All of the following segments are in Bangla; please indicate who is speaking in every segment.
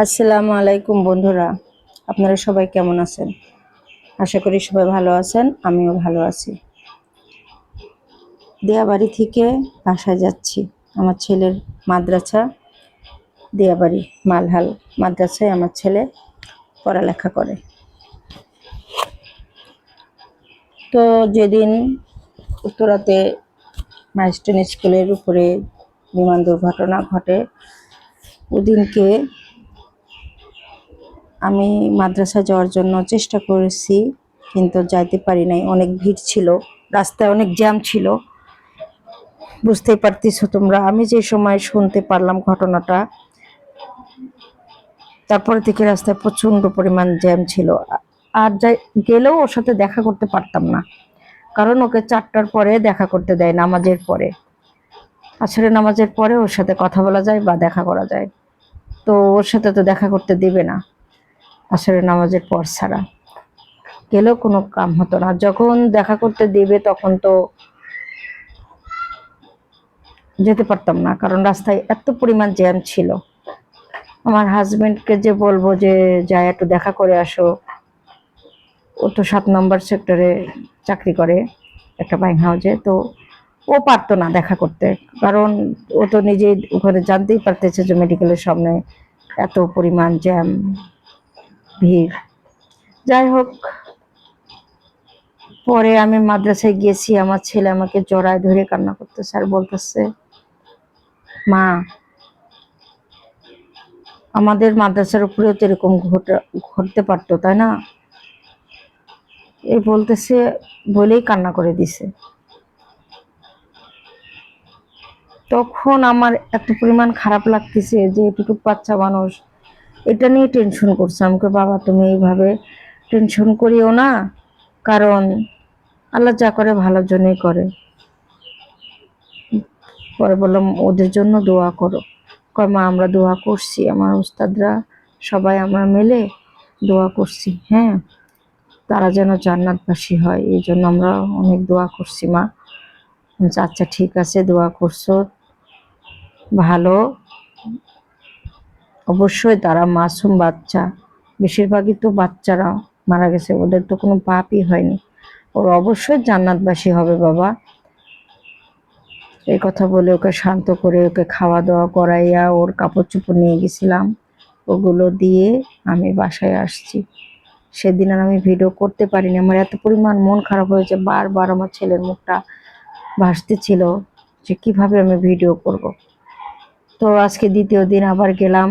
Speaker 1: আসসালামু আলাইকুম বন্ধুরা, আপনারা সবাই কেমন আছেন? আশা করি সবাই ভালো আছেন, আমিও ভালো আছি। দেয়াবাড়ি থেকে বাসায় যাচ্ছি, আমার ছেলের মাদ্রাসা, দেয়াবাড়ি মালহাল মাদ্রাসায় আমার ছেলে পড়ালেখা করে। তো যেদিন উত্তরাতে মাইস্টন স্কুলের উপরে বিমান দুর্ঘটনা ঘটে, ওদিনকে আমি মাদ্রাসা যাওয়ার জন্য চেষ্টা করেছি, কিন্তু যাইতে পারি নাই। অনেক ভিড় ছিল, রাস্তায় অনেক জ্যাম ছিল। বুঝতেই পারতেছো তোমরা, আমি যে সময় শুনতে পারলাম ঘটনাটা, তারপরে থেকে রাস্তায় প্রচণ্ড পরিমাণ জ্যাম ছিল। আর যাই, গেলেও ওর সাথে দেখা করতে পারতাম না। কারণ ওকে চারটার পরে দেখা করতে দেয়, নামাজের পরে। আসলে নামাজের পরে ওর সাথে কথা বলা যায় বা দেখা করা যায়। তো ওর সাথে তো দেখা করতে দেবে না। আসলে নামাজের পর ছাড়া। গেলেও কোনো কাম হতো না। যখন দেখা করতে দেবে তখন তো যেতে পারতাম না, কারণ রাস্তায় এত পরিমাণ জ্যাম ছিল। আমার হাজবেন্ডকে যে বলব যে যাই একটু দেখা করে আসো। ও তো সাত নম্বর সেক্টরে চাকরি করে একটা বাইং হাউজে তো ও পারতো না দেখা করতে, কারণ ও তো নিজেই ওখানে জানতেই পারতেছে যে মেডিকেলের সামনে এত পরিমাণ জ্যাম। ভিড় যাই হোক, পরে আমি মাদ্রাসায় গেছি আমার ছেলে আমাকে জড়ায় ধরে কান্না করতেছে আর বলতেছে, মা, আমাদের মাদ্রাসার উপরেও তো এরকম ঘটা- ঘটতে পারতো, তাই না? এ বলতেছে, বলেই কান্না করে দিছে। তখন আমার এত পরিমাণ খারাপ লাগতেছে যে এটুকু বাচ্চা মানুষ এটা নিয়ে টেনশন করছে। আমাকে বাবা, তুমি এইভাবে টেনশন করিও না, কারণ আল্লাহ যা করে ভালোর জন্যই করে। পরে বললাম, ওদের জন্য দোয়া করো। কয়, মা, আমরা দোয়া করছি, আমার উস্তাদরা সবাই আমরা মিলে দোয়া করছি হ্যাঁ? তারা যেন জান্নাতবাসী হয়, এই জন্য আমরা অনেক দোয়া করছি, মা। আচ্ছা ঠিক আছে, দোয়া করছ। ভালো। অবশ্যই তারা মাসুম বাচ্চা। বেশিরভাগই তো বাচ্চারা মারা গেছে, ওদের তো কোনো পাপই হয়নি। ওর অবশ্যই জান্নাতবাসী হবে বাবা। এই কথা বলে ওকে শান্ত করে, ওকে খাওয়া দাওয়া করাইয়া ওর কাপড় চোপড় নিয়ে গেছিলাম। ওগুলো দিয়ে আমি বাসায় আসছি। সেদিন আর আমি ভিডিও করতে পারিনি। আমার এত পরিমাণ মন খারাপ হয়েছে, বারবার আমার ছেলের মুখটা ভাসতেছিল যে কীভাবে আমি ভিডিও করব। তো আজকে দ্বিতীয় দিন আবার গেলাম।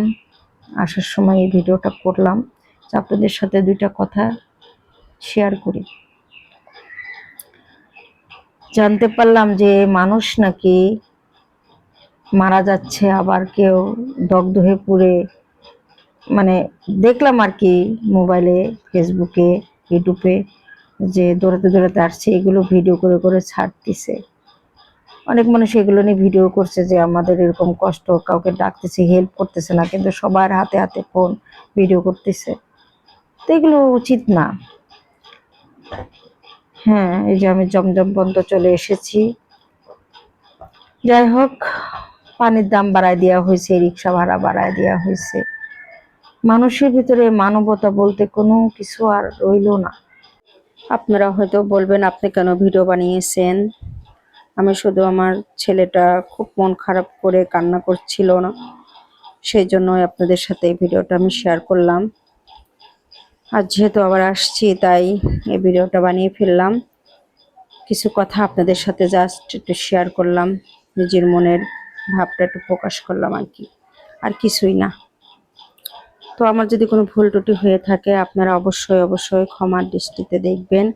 Speaker 1: আসার সময় এই ভিডিওটা করলাম। আপনাদের সাথে দুইটা কথা শেয়ার করি। জানতে পারলাম যে মানুষ নাকি মারা যাচ্ছে, আবার কেউ দগ্ধ পুড়ে মানে দেখলাম আর কি মোবাইলে ফেসবুকে ইউটিউবে যে দৌড়াতে দৌড়াতে আসছে, এগুলো ভিডিও করে করে ছাড়তেছে। অনেক মানুষ এগুলো নিয়ে ভিডিও করছে যে আমাদের এরকম কষ্ট, কাউকে ডাকতেছে হেল্প করতেছে না, কিন্তু সবার হাতে হাতে ফোন ভিডিও করতেছে। তো এগুলো উচিত না। হ্যাঁ এই যে আমি জমজম বন্ধ চলে এসেছি। যাই হোক, পানির দাম বাড়ায় দেওয়া হয়েছে, রিক্সা ভাড়া বাড়ায় দেওয়া হয়েছে। মানুষের ভিতরে মানবতা বলতে কোনো কিছু আর রইল না। আপনারা হয়তো বলবেন, আপনি কেন ভিডিও বানিয়েছেন? আমি শুধু আমার ছেলেটা খুব মন খারাপ করে কান্না করছিল না। সেই জন্যই আপনাদের সাথে এই ভিডিওটা আমি শেয়ার করলাম। আর যেহেতু আবার আসছি, তাই এই ভিডিওটা বানিয়ে ফেললাম। কিছু কথা আপনাদের সাথে জাস্ট একটু শেয়ার করলাম। নিজের মনের ভাবটা একটু প্রকাশ করলাম আর কি। আর কিছুই না। তো আমার যদি কোনো ভুল ত্রুটি হয়ে থাকে, আপনারা অবশ্যই অবশ্যই ক্ষমার দৃষ্টিতে দেখবেন।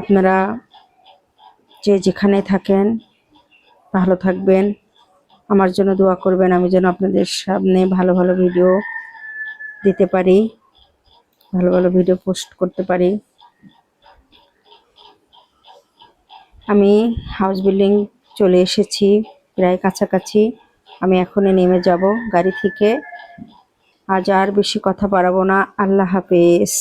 Speaker 1: আপনারা যে যেখানে থাকেন, ভালো থাকবেন। আমার জন্য দোয়া করবেন, আমি যেন আপনাদের সামনে ভালো ভালো ভিডিও দিতে পারি, ভালো ভালো ভিডিও পোস্ট করতে পারি। আমি হাউস বিল্ডিং চলে এসেছি, প্রায় কাছাকাছি। আমি এখনই নেমে যাব গাড়ি থেকে। আজ আর বেশি কথা বাড়াবো না। আল্লাহ হাফেজ।